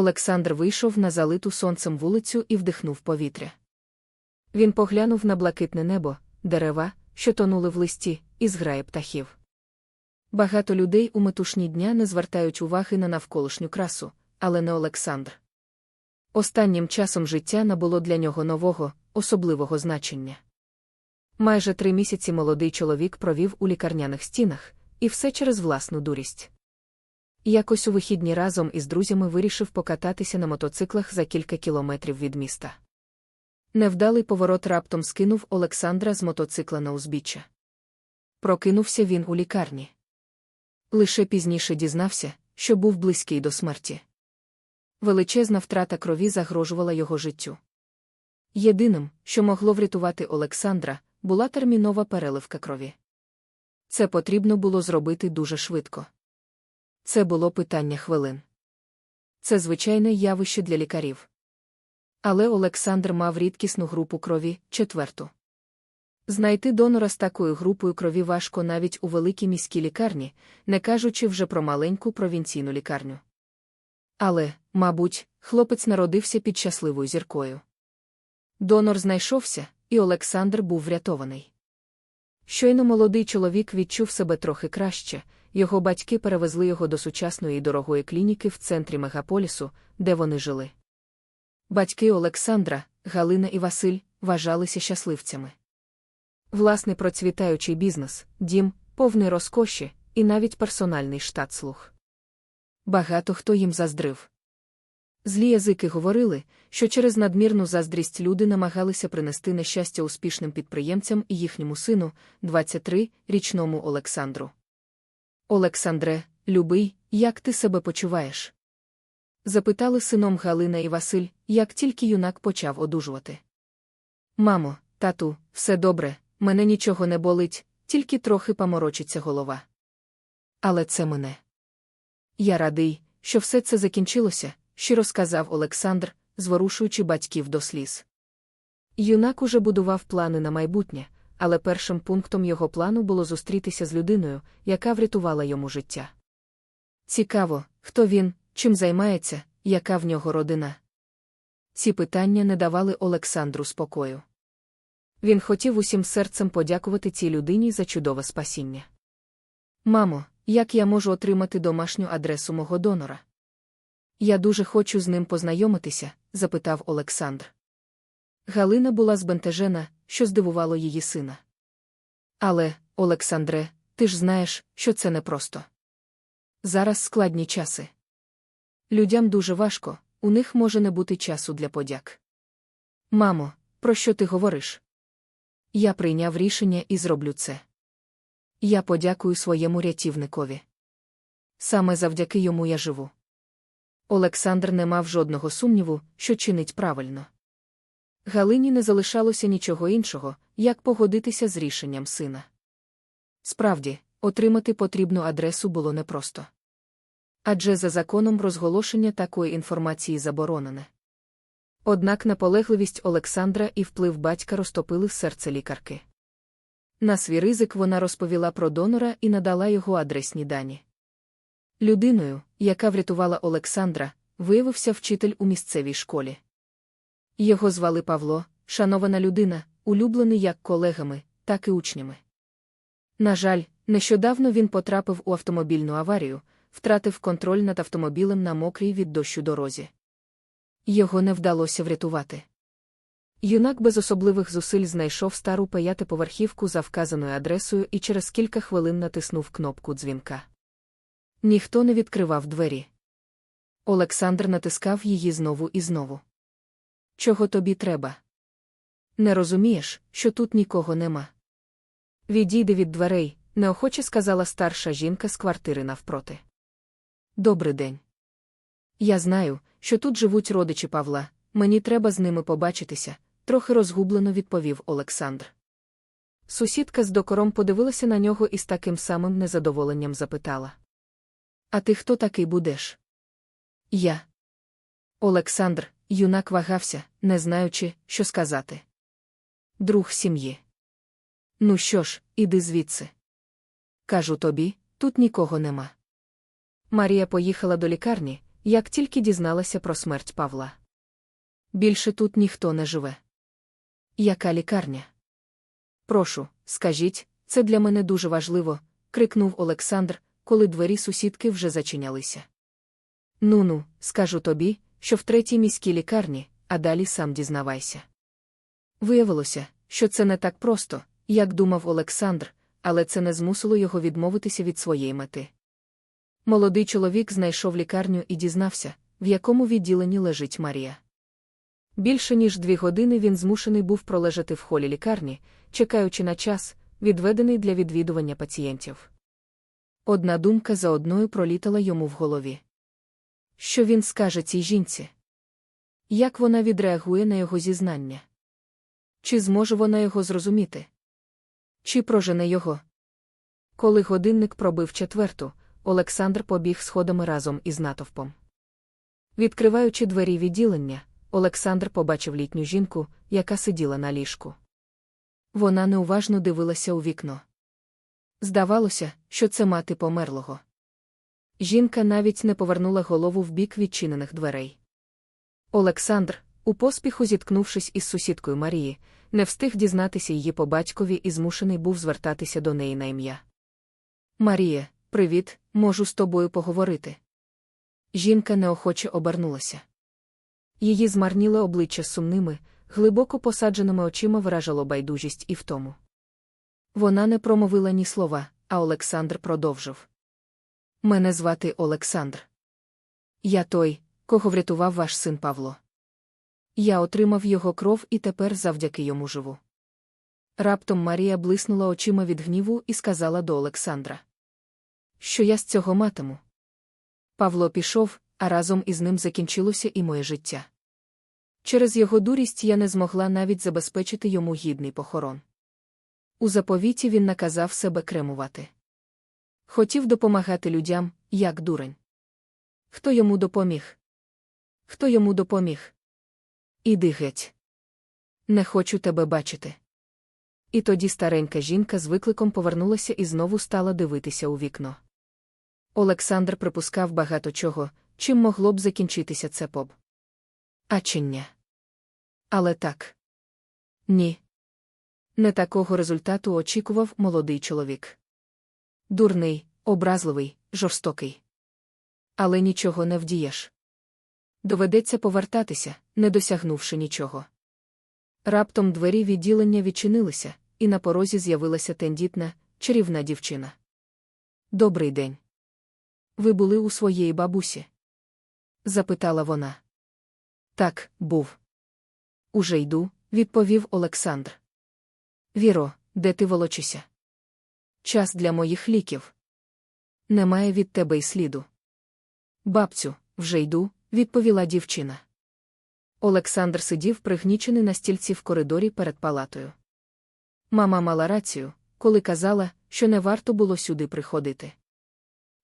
Олександр вийшов на залиту сонцем вулицю і вдихнув повітря. Він поглянув на блакитне небо, дерева, що тонули в листі, і зграє птахів. Багато людей у метушні дня не звертають уваги на навколишню красу, але не Олександр. Останнім часом життя набуло для нього нового, особливого значення. Майже три місяці молодий чоловік провів у лікарняних стінах, і все через власну дурість. Якось у вихідні разом із друзями вирішив покататися на мотоциклах за кілька кілометрів від міста. Невдалий поворот раптом скинув Олександра з мотоцикла на узбіччя. Прокинувся він у лікарні. Лише пізніше дізнався, що був близький до смерті. Величезна втрата крові загрожувала його життю. Єдиним, що могло врятувати Олександра, була термінова переливка крові. Це потрібно було зробити дуже швидко. Це було питання хвилин. Це звичайне явище для лікарів. Але Олександр мав рідкісну групу крові четверту. Знайти донора з такою групою крові важко навіть у великій міській лікарні, не кажучи вже про маленьку провінційну лікарню. Але, мабуть, хлопець народився під щасливою зіркою. Донор знайшовся, і Олександр був врятований. Щойно молодий чоловік відчув себе трохи краще, його батьки перевезли його до сучасної і дорогої клініки в центрі мегаполісу, де вони жили. Батьки Олександра, Галина і Василь, вважалися щасливцями. Власний процвітаючий бізнес, дім, повний розкоші, і навіть персональний штат слуг. Багато хто їм заздрив. Злі язики говорили, що через надмірну заздрість люди намагалися принести нещастя успішним підприємцям і їхньому сину, 23-річному Олександру. Олександре, любий, як ти себе почуваєш? Запитали сином Галина і Василь, як тільки юнак почав одужувати. Мамо, тату, все добре, мене нічого не болить, тільки трохи поморочиться голова. Але це мене. Я радий, що все це закінчилося, щиро сказав Олександр, зворушуючи батьків до сліз. Юнак уже будував плани на майбутнє, але першим пунктом його плану було зустрітися з людиною, яка врятувала йому життя. Цікаво, хто він, чим займається, яка в нього родина. Ці питання не давали Олександру спокою. Він хотів усім серцем подякувати цій людині за чудове спасіння. Мамо, як я можу отримати домашню адресу мого донора? Я дуже хочу з ним познайомитися, запитав Олександр. Галина була збентежена, що здивувало її сина. Але, Олександре, ти ж знаєш, що це непросто. Зараз складні часи. Людям дуже важко, у них може не бути часу для подяк. Мамо, про що ти говориш? Я прийняв рішення і зроблю це. Я подякую своєму рятівникові. Саме завдяки йому я живу. Олександр не мав жодного сумніву, що чинить правильно. Галині не залишалося нічого іншого, як погодитися з рішенням сина. Справді, отримати потрібну адресу було непросто. Адже за законом розголошення такої інформації заборонене. Однак наполегливість Олександра і вплив батька розтопили в серце лікарки. На свій ризик вона розповіла про донора і надала його адресні дані. Людиною, яка врятувала Олександра, виявився вчитель у місцевій школі. Його звали Павло, шанована людина, улюблений як колегами, так і учнями. На жаль, нещодавно він потрапив у автомобільну аварію, втратив контроль над автомобілем на мокрій від дощу дорозі. Його не вдалося врятувати. Юнак без особливих зусиль знайшов стару п'ятиповерхівку за вказаною адресою і через кілька хвилин натиснув кнопку дзвінка. Ніхто не відкривав двері. Олександр натискав її знову і знову. Чого тобі треба? Не розумієш, що тут нікого нема. Відійди від дверей, неохоче сказала старша жінка з квартири навпроти. Добрий день. Я знаю, що тут живуть родичі Павла, мені треба з ними побачитися, трохи розгублено відповів Олександр. Сусідка з докором подивилася на нього і з таким самим незадоволенням запитала. А ти хто такий будеш? Я. Олександр, юнак вагався, не знаючи, що сказати. Друг сім'ї. Ну що ж, іди звідси. Кажу тобі, тут нікого нема. Марія поїхала до лікарні, як тільки дізналася про смерть Павла. Більше тут ніхто не живе. Яка лікарня? Прошу, скажіть, це для мене дуже важливо, крикнув Олександр, коли двері сусідки вже зачинялися. Ну ну, скажу тобі, що в третій міській лікарні, а далі сам дізнавайся. Виявилося, що це не так просто, як думав Олександр, але це не змусило його відмовитися від своєї мети. Молодий чоловік знайшов лікарню і дізнався, в якому відділенні лежить Марія. Більше ніж дві години він змушений був пролежати в холі лікарні, чекаючи на час, відведений для відвідування пацієнтів. Одна думка за одною пролітала йому в голові. Що він скаже цій жінці? Як вона відреагує на його зізнання? Чи зможе вона його зрозуміти? Чи прожене його? Коли годинник пробив четверту, Олександр побіг сходами разом із натовпом. Відкриваючи двері відділення, Олександр побачив літню жінку, яка сиділа на ліжку. Вона неуважно дивилася у вікно. Здавалося, що це мати померлого. Жінка навіть не повернула голову в бік відчинених дверей. Олександр, у поспіху зіткнувшись із сусідкою Марії, не встиг дізнатися її по батькові і змушений був звертатися до неї на ім'я. Марія, привіт, можу з тобою поговорити. Жінка неохоче обернулася. Її змарніле обличчя сумними, глибоко посадженими очима виражало байдужість і втому. Вона не промовила ні слова, а Олександр продовжив. Мене звати Олександр. Я той, кого врятував ваш син Павло. Я отримав його кров і тепер завдяки йому живу. Раптом Марія блиснула очима від гніву і сказала до Олександра: Що я з цього матиму? Павло пішов, а разом із ним закінчилося і моє життя. Через його дурість я не змогла навіть забезпечити йому гідний похорон. У заповіті він наказав себе кремувати. Хотів допомагати людям, як дурень. Хто йому допоміг? Хто йому допоміг? Іди геть. Не хочу тебе бачити. І тоді старенька жінка з викликом повернулася і знову стала дивитися у вікно. Олександр припускав багато чого, чим могло б закінчитися це поб. Ачення. Але так. Ні. Не такого результату очікував молодий чоловік. Дурний, образливий, жорстокий. Але нічого не вдієш. Доведеться повертатися, не досягнувши нічого. Раптом двері відділення відчинилися, і на порозі з'явилася тендітна, чарівна дівчина. Добрий день. Ви були у своєї бабусі? запитала вона. Так, був. Уже йду, відповів Олександр. Віро, де ти волочишся? Час для моїх ліків. Немає від тебе й сліду. Бабцю, вже йду, відповіла дівчина. Олександр сидів пригнічений на стільці в коридорі перед палатою. Мама мала рацію, коли казала, що не варто було сюди приходити.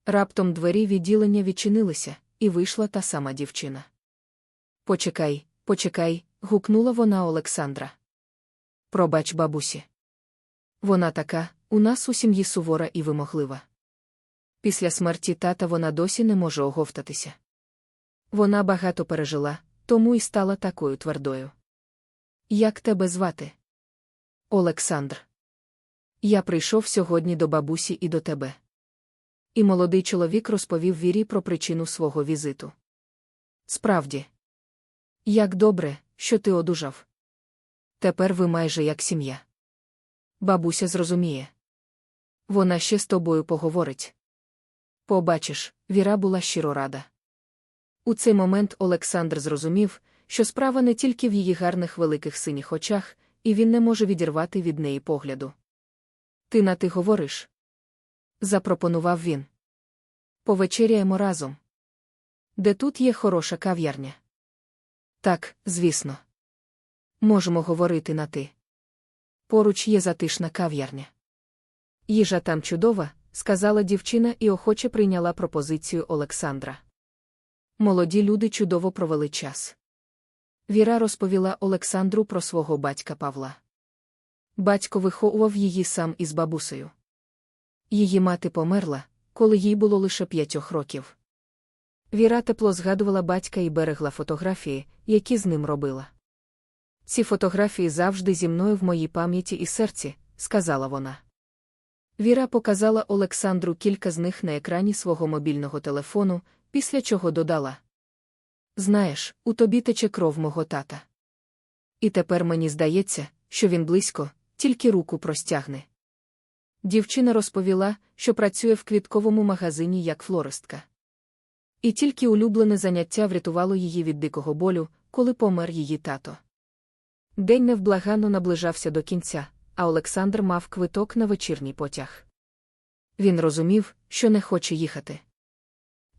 Раптом двері відділення відчинилися, і вийшла та сама дівчина. Почекай, почекай, гукнула вона Олександра. Пробач, бабусі. Вона така, у нас у сім'ї сувора і вимоглива. Після смерті тата вона досі не може оговтатися. Вона багато пережила, тому і стала такою твердою. Як тебе звати? Олександр. Я прийшов сьогодні до бабусі і до тебе. І молодий чоловік розповів Вірі про причину свого візиту. Справді, як добре, що ти одужав. Тепер ви майже як сім'я. Бабуся зрозуміє. Вона ще з тобою поговорить. Побачиш, Віра була щиро рада. У цей момент Олександр зрозумів, що справа не тільки в її гарних великих синіх очах, і він не може відірвати від неї погляду. Ти на ти говориш? запропонував він. Повечеряємо разом. Де тут є хороша кав'ярня? Так, звісно. Можемо говорити на ти. Поруч є затишна кав'ярня. Їжа там чудова, сказала дівчина і охоче прийняла пропозицію Олександра. Молоді люди чудово провели час. Віра розповіла Олександру про свого батька Павла. Батько виховував її сам із бабусею. Її мати померла, коли їй було лише п'ятьох років. Віра тепло згадувала батька і берегла фотографії, які з ним робила. Ці фотографії завжди зі мною в моїй пам'яті і серці, сказала вона. Віра показала Олександру кілька з них на екрані свого мобільного телефону, після чого додала: Знаєш, у тобі тече кров мого тата. І тепер мені здається, що він близько, тільки руку простягне. Дівчина розповіла, що працює в квітковому магазині як флористка. І тільки улюблене заняття врятувало її від дикого болю, коли помер її тато. День невблаганно наближався до кінця, а Олександр мав квиток на вечірній потяг. Він розумів, що не хоче їхати.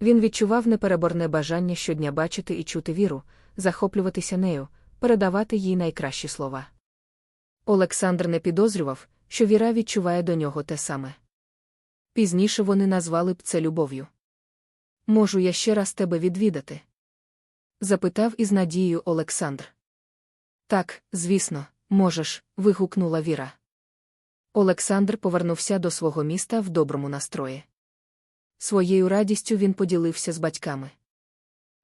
Він відчував непереборне бажання щодня бачити і чути віру, захоплюватися нею, передавати їй найкращі слова. Олександр не підозрював, що Віра відчуває до нього те саме. Пізніше вони назвали б це любов'ю. Можу я ще раз тебе відвідати? запитав із надією Олександр. Так, звісно, можеш, вигукнула Віра. Олександр повернувся до свого міста в доброму настрої. Своєю радістю він поділився з батьками.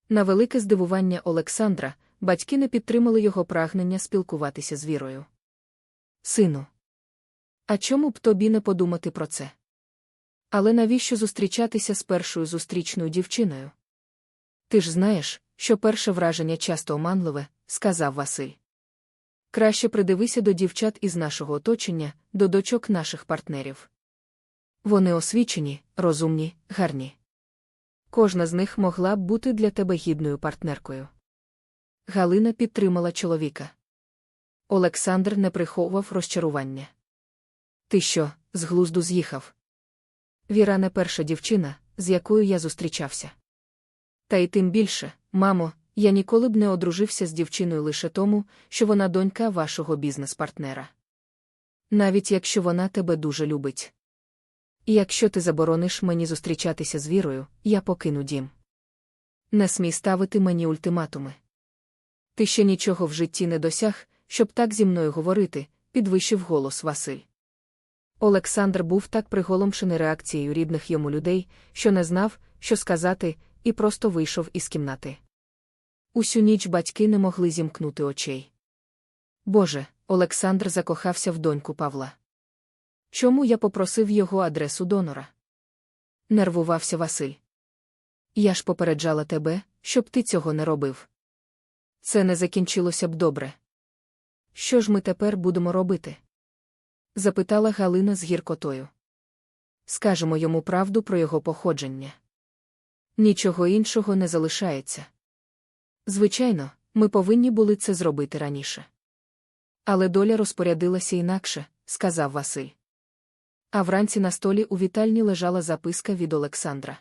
На велике здивування Олександра, батьки не підтримали його прагнення спілкуватися з вірою. Сину, а чому б тобі не подумати про це? Але навіщо зустрічатися з першою зустрічною дівчиною? Ти ж знаєш, що перше враження часто оманливе, сказав Василь. Краще придивися до дівчат із нашого оточення, до дочок наших партнерів. Вони освічені, розумні, гарні. Кожна з них могла б бути для тебе гідною партнеркою. Галина підтримала чоловіка. Олександр не приховував розчарування. Ти що, з глузду з'їхав? Віра не перша дівчина, з якою я зустрічався. Та й тим більше, мамо, я ніколи б не одружився з дівчиною лише тому, що вона донька вашого бізнес-партнера. Навіть якщо вона тебе дуже любить. І якщо ти заборониш мені зустрічатися з вірою, я покину дім. Не смій ставити мені ультиматуми. Ти ще нічого в житті не досяг, щоб так зі мною говорити, підвищив голос Василь. Олександр був так приголомшений реакцією рідних йому людей, що не знав, що сказати, і просто вийшов із кімнати. Усю ніч батьки не могли зімкнути очей. Боже, Олександр закохався в доньку Павла. Чому я попросив його адресу донора? Нервувався Василь. Я ж попереджала тебе, щоб ти цього не робив. Це не закінчилося б добре. Що ж ми тепер будемо робити? запитала Галина з гіркотою. Скажемо йому правду про його походження. Нічого іншого не залишається. Звичайно, ми повинні були це зробити раніше. Але доля розпорядилася інакше, сказав Василь. А вранці на столі у вітальні лежала записка від Олександра.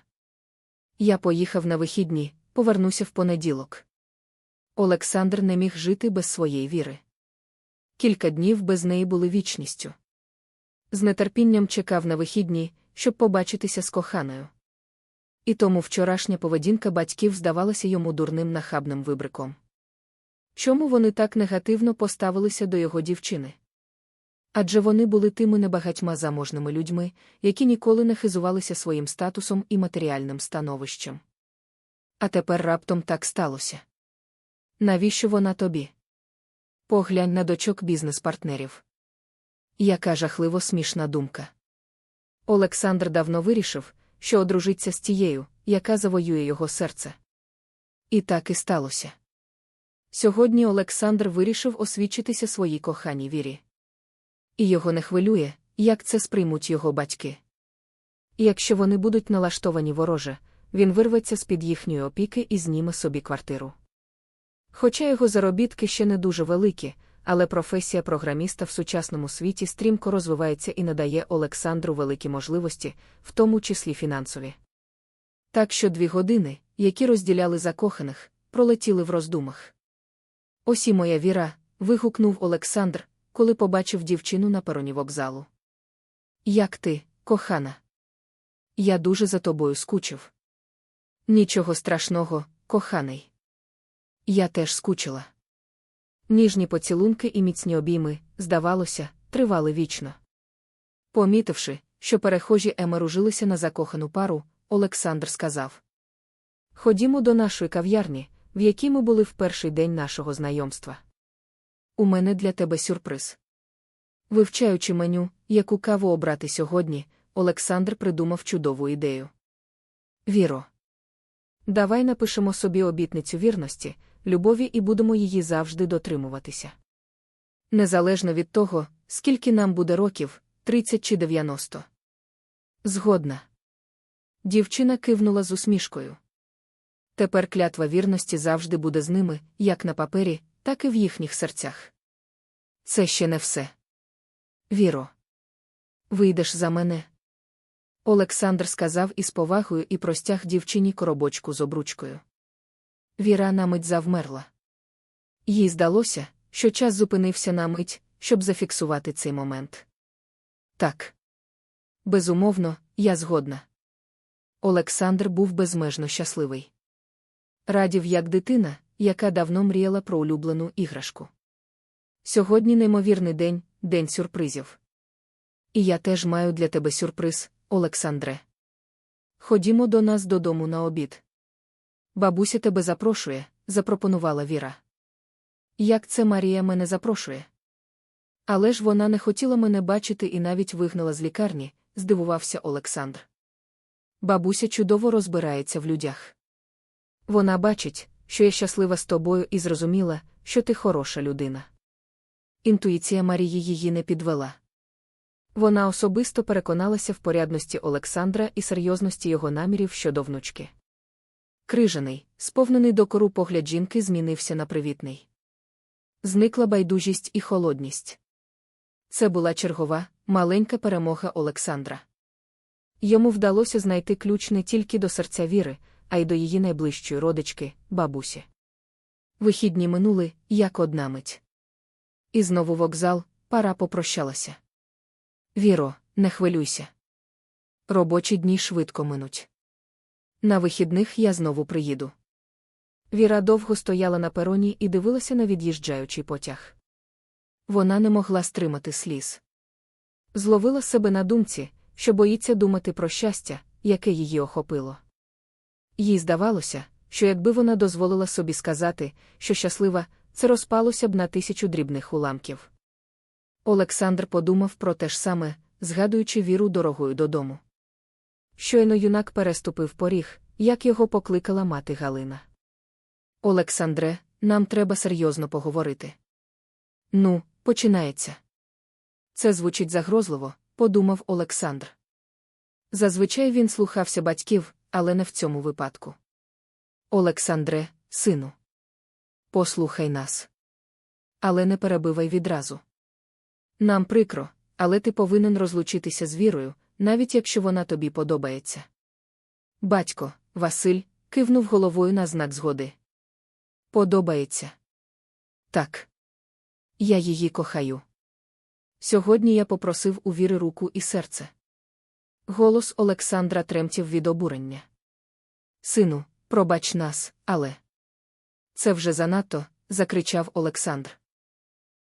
Я поїхав на вихідні, повернуся в понеділок. Олександр не міг жити без своєї віри. Кілька днів без неї були вічністю. З нетерпінням чекав на вихідні, щоб побачитися з коханою. І тому вчорашня поведінка батьків здавалася йому дурним нахабним вибриком. Чому вони так негативно поставилися до його дівчини? Адже вони були тими небагатьма заможними людьми, які ніколи не хизувалися своїм статусом і матеріальним становищем. А тепер раптом так сталося. Навіщо вона тобі? Поглянь на дочок бізнес-партнерів. Яка жахливо смішна думка. Олександр давно вирішив, що одружиться з тією, яка завоює його серце. І так і сталося. Сьогодні Олександр вирішив освічитися своїй коханій вірі. І його не хвилює, як це сприймуть його батьки. Якщо вони будуть налаштовані вороже, він вирветься з під їхньої опіки і зніме собі квартиру. Хоча його заробітки ще не дуже великі, але професія програміста в сучасному світі стрімко розвивається і надає Олександру великі можливості, в тому числі фінансові. Так що дві години, які розділяли закоханих, пролетіли в роздумах. Ось і моя віра. вигукнув Олександр, коли побачив дівчину на пероні вокзалу. Як ти, кохана? Я дуже за тобою скучив. Нічого страшного, коханий. Я теж скучила. Ніжні поцілунки і міцні обійми, здавалося, тривали вічно. Помітивши, що перехожі емеружилися на закохану пару, Олександр сказав: Ходімо до нашої кав'ярні, в якій ми були в перший день нашого знайомства. У мене для тебе сюрприз. Вивчаючи меню, яку каву обрати сьогодні, Олександр придумав чудову ідею. Віро. Давай напишемо собі обітницю вірності, любові і будемо її завжди дотримуватися. Незалежно від того, скільки нам буде років, 30 чи 90. Згодна. Дівчина кивнула з усмішкою. Тепер клятва вірності завжди буде з ними, як на папері, так і в їхніх серцях. Це ще не все. Віро. Вийдеш за мене. Олександр сказав із повагою і простяг дівчині коробочку з обручкою. Віра на мить завмерла. Їй здалося, що час зупинився на мить, щоб зафіксувати цей момент. Так. Безумовно, я згодна. Олександр був безмежно щасливий. Радів як дитина, яка давно мріяла про улюблену іграшку. Сьогодні неймовірний день, день сюрпризів. І я теж маю для тебе сюрприз, Олександре. Ходімо до нас додому на обід. Бабуся тебе запрошує, запропонувала Віра. Як це Марія мене запрошує? Але ж вона не хотіла мене бачити і навіть вигнала з лікарні, здивувався Олександр. Бабуся чудово розбирається в людях. Вона бачить, що я щаслива з тобою і зрозуміла, що ти хороша людина. Інтуїція Марії її не підвела. Вона особисто переконалася в порядності Олександра і серйозності його намірів щодо внучки. Крижаний, сповнений докору погляд жінки змінився на привітний. Зникла байдужість і холодність. Це була чергова, маленька перемога Олександра. Йому вдалося знайти ключ не тільки до серця віри, а й до її найближчої родички, бабусі. Вихідні минули, як одна мить. І знову вокзал, пара попрощалася. Віро, не хвилюйся. Робочі дні швидко минуть. На вихідних я знову приїду. Віра довго стояла на пероні і дивилася на від'їжджаючий потяг. Вона не могла стримати сліз. Зловила себе на думці, що боїться думати про щастя, яке її охопило. Їй здавалося, що якби вона дозволила собі сказати, що щаслива, це розпалося б на тисячу дрібних уламків. Олександр подумав про те ж саме, згадуючи віру дорогою додому. Щойно юнак переступив поріг, як його покликала мати Галина. Олександре, нам треба серйозно поговорити. Ну, починається. Це звучить загрозливо, подумав Олександр. Зазвичай він слухався батьків, але не в цьому випадку. Олександре, сину. Послухай нас. Але не перебивай відразу. Нам прикро, але ти повинен розлучитися з вірою, навіть якщо вона тобі подобається. Батько, Василь, кивнув головою на знак згоди. Подобається. Так. Я її кохаю. Сьогодні я попросив у віри руку і серце. Голос Олександра тремтів від обурення. Сину, пробач нас, але. Це вже занадто, закричав Олександр.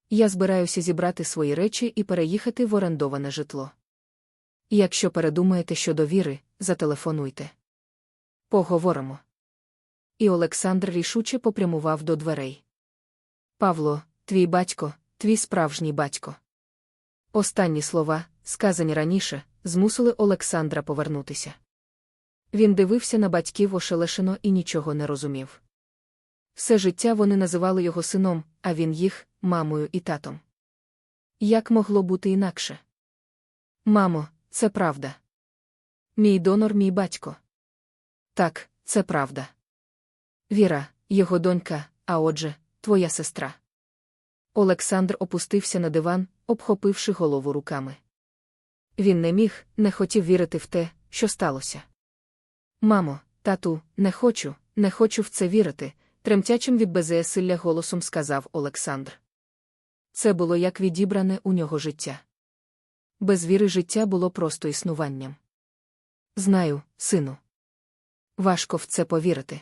Я збираюся зібрати свої речі і переїхати в орендоване житло. Якщо передумаєте щодо віри, зателефонуйте. Поговоримо. І Олександр рішуче попрямував до дверей. Павло, твій батько, твій справжній батько. Останні слова, сказані раніше, змусили Олександра повернутися. Він дивився на батьків ошелешено і нічого не розумів. Все життя вони називали його сином, а він їх мамою і татом. Як могло бути інакше? Мамо, це правда. Мій донор, мій батько. Так, це правда. Віра, його донька, а отже, твоя сестра. Олександр опустився на диван, обхопивши голову руками. Він не міг, не хотів вірити в те, що сталося. Мамо, тату, не хочу, не хочу в це вірити, тремтячим від беззесилля голосом сказав Олександр. Це було як відібране у нього життя. Без віри життя було просто існуванням. Знаю, сину. Важко в це повірити.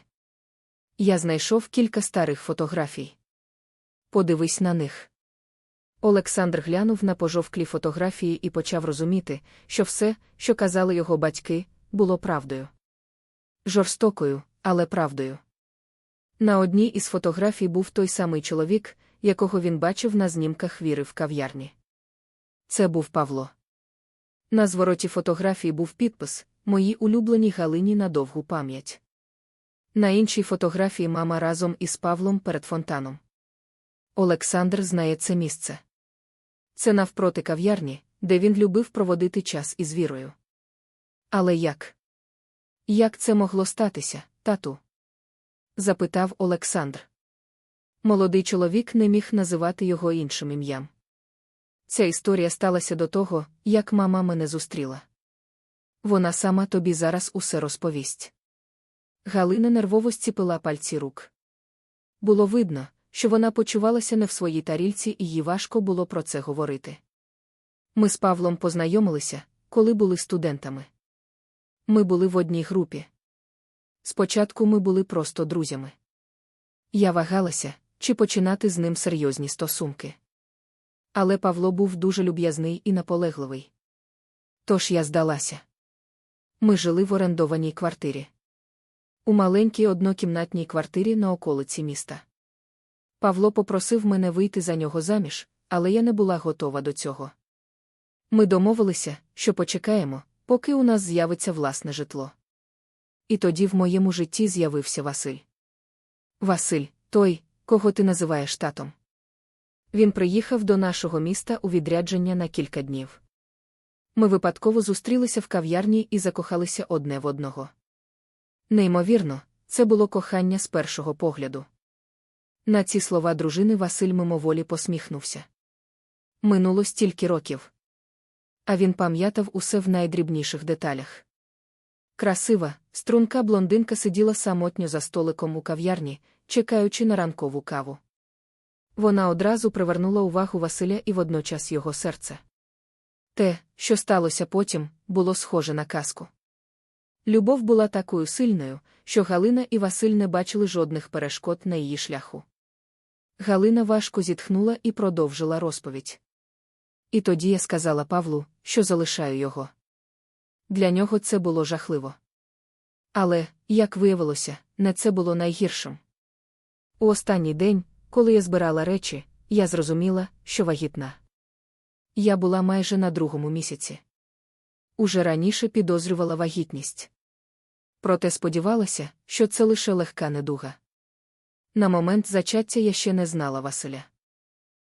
Я знайшов кілька старих фотографій. Подивись на них. Олександр глянув на пожовклі фотографії і почав розуміти, що все, що казали його батьки, було правдою. Жорстокою, але правдою. На одній із фотографій був той самий чоловік, якого він бачив на знімках віри в кав'ярні. Це був Павло. На звороті фотографії був підпис Мої улюблені Галині на довгу пам'ять. На іншій фотографії мама разом із Павлом перед фонтаном. Олександр знає це місце. Це навпроти кав'ярні, де він любив проводити час із вірою. Але як? Як це могло статися, тату? запитав Олександр. Молодий чоловік не міг називати його іншим ім'ям. Ця історія сталася до того, як мама мене зустріла. Вона сама тобі зараз усе розповість. Галина нервово зціпила пальці рук. Було видно, що вона почувалася не в своїй тарільці, і їй важко було про це говорити. Ми з Павлом познайомилися, коли були студентами. Ми були в одній групі. Спочатку ми були просто друзями. Я вагалася, чи починати з ним серйозні стосунки. Але Павло був дуже люб'язний і наполегливий. Тож я здалася. Ми жили в орендованій квартирі. У маленькій однокімнатній квартирі на околиці міста. Павло попросив мене вийти за нього заміж, але я не була готова до цього. Ми домовилися, що почекаємо, поки у нас з'явиться власне житло. І тоді в моєму житті з'явився Василь. Василь, той, кого ти називаєш татом. Він приїхав до нашого міста у відрядження на кілька днів. Ми випадково зустрілися в кав'ярні і закохалися одне в одного. Неймовірно, це було кохання з першого погляду. На ці слова дружини Василь мимоволі посміхнувся. Минуло стільки років. А він пам'ятав усе в найдрібніших деталях. Красива, струнка блондинка сиділа самотньо за столиком у кав'ярні, чекаючи на ранкову каву. Вона одразу привернула увагу Василя і водночас його серце. Те, що сталося потім, було схоже на казку. Любов була такою сильною, що Галина і Василь не бачили жодних перешкод на її шляху. Галина важко зітхнула і продовжила розповідь. І тоді я сказала Павлу, що залишаю його. Для нього це було жахливо. Але, як виявилося, не це було найгіршим. У останній день, коли я збирала речі, я зрозуміла, що вагітна. Я була майже на другому місяці. Уже раніше підозрювала вагітність. Проте сподівалася, що це лише легка недуга. На момент зачаття я ще не знала Василя.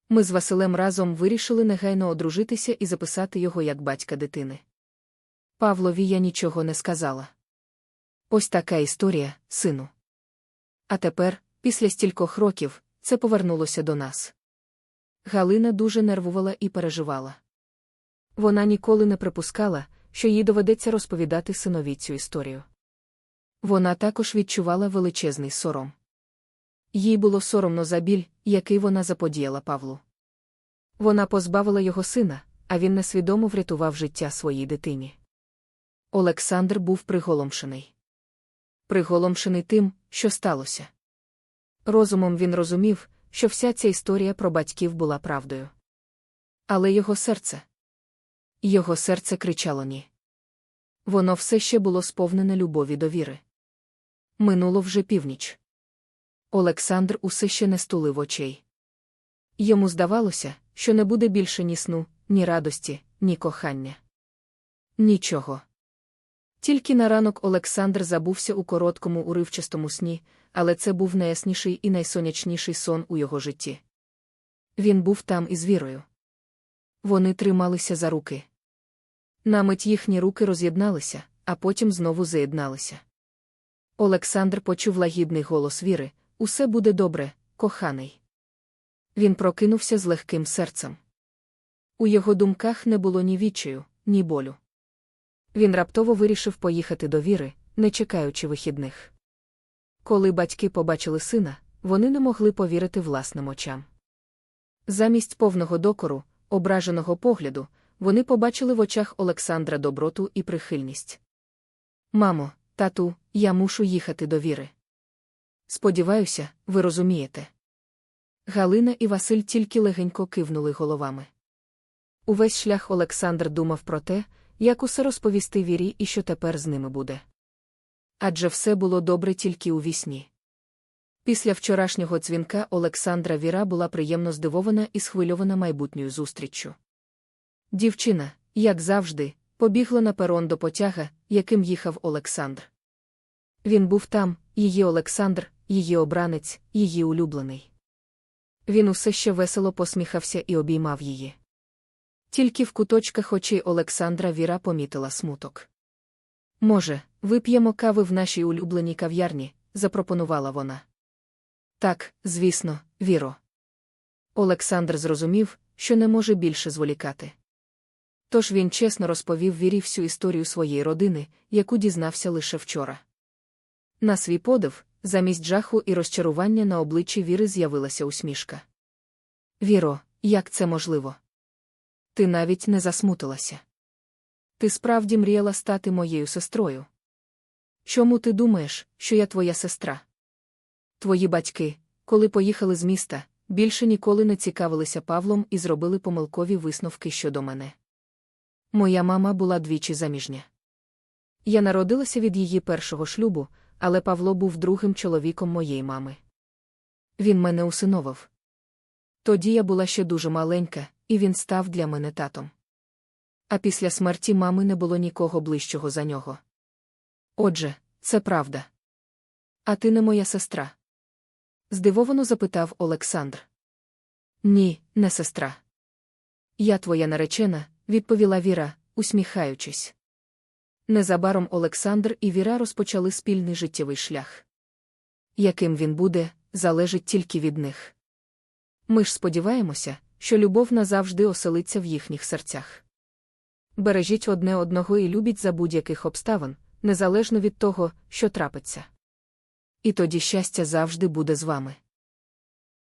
Ми з Василем разом вирішили негайно одружитися і записати його як батька дитини. Павлові я нічого не сказала. Ось така історія, сину. А тепер, після стількох років, це повернулося до нас. Галина дуже нервувала і переживала. Вона ніколи не припускала, що їй доведеться розповідати синові цю історію. Вона також відчувала величезний сором. Їй було соромно за біль, який вона заподіяла Павлу. Вона позбавила його сина, а він несвідомо врятував життя своїй дитині. Олександр був приголомшений. Приголомшений тим, що сталося. Розумом він розумів, що вся ця історія про батьків була правдою. Але його серце. Його серце кричало ні. Воно все ще було сповнене любові до віри. Минуло вже північ. Олександр усе ще не стулив очей. Йому здавалося, що не буде більше ні сну, ні радості, ні кохання. Нічого. Тільки на ранок Олександр забувся у короткому уривчастому сні, але це був найясніший і найсонячніший сон у його житті. Він був там із вірою. Вони трималися за руки. На мить їхні руки роз'єдналися, а потім знову заєдналися. Олександр почув лагідний голос віри Усе буде добре, коханий. Він прокинувся з легким серцем. У його думках не було ні відчаю, ні болю. Він раптово вирішив поїхати до віри, не чекаючи вихідних. Коли батьки побачили сина, вони не могли повірити власним очам. Замість повного докору, ображеного погляду, вони побачили в очах Олександра доброту і прихильність. Мамо, тату, я мушу їхати до віри. Сподіваюся, ви розумієте. Галина і Василь тільки легенько кивнули головами. Увесь шлях Олександр думав про те, як усе розповісти вірі і що тепер з ними буде. Адже все було добре тільки у вісні. Після вчорашнього дзвінка Олександра Віра була приємно здивована і схвильована майбутньою зустріччю. Дівчина, як завжди, побігла на перон до потяга, яким їхав Олександр. Він був там, її Олександр, її обранець, її улюблений. Він усе ще весело посміхався і обіймав її. Тільки в куточках очей Олександра Віра помітила смуток. Може, вип'ємо кави в нашій улюбленій кав'ярні, запропонувала вона. Так, звісно, Віро. Олександр зрозумів, що не може більше зволікати. Тож він чесно розповів Вірі всю історію своєї родини, яку дізнався лише вчора. На свій подив, замість жаху і розчарування на обличчі Віри з'явилася усмішка. Віро, як це можливо? Ти навіть не засмутилася. Ти справді мріяла стати моєю сестрою. Чому ти думаєш, що я твоя сестра? Твої батьки, коли поїхали з міста, більше ніколи не цікавилися Павлом і зробили помилкові висновки щодо мене. Моя мама була двічі заміжня. Я народилася від її першого шлюбу, але Павло був другим чоловіком моєї мами. Він мене усиновив. Тоді я була ще дуже маленька, і він став для мене татом. А після смерті мами не було нікого ближчого за нього. Отже, це правда. А ти не моя сестра? здивовано запитав Олександр. Ні, не сестра. Я твоя наречена, відповіла Віра, усміхаючись. Незабаром Олександр і Віра розпочали спільний життєвий шлях. Яким він буде, залежить тільки від них. Ми ж сподіваємося, що любов назавжди оселиться в їхніх серцях. Бережіть одне одного і любіть за будь-яких обставин, незалежно від того, що трапиться. І тоді щастя завжди буде з вами.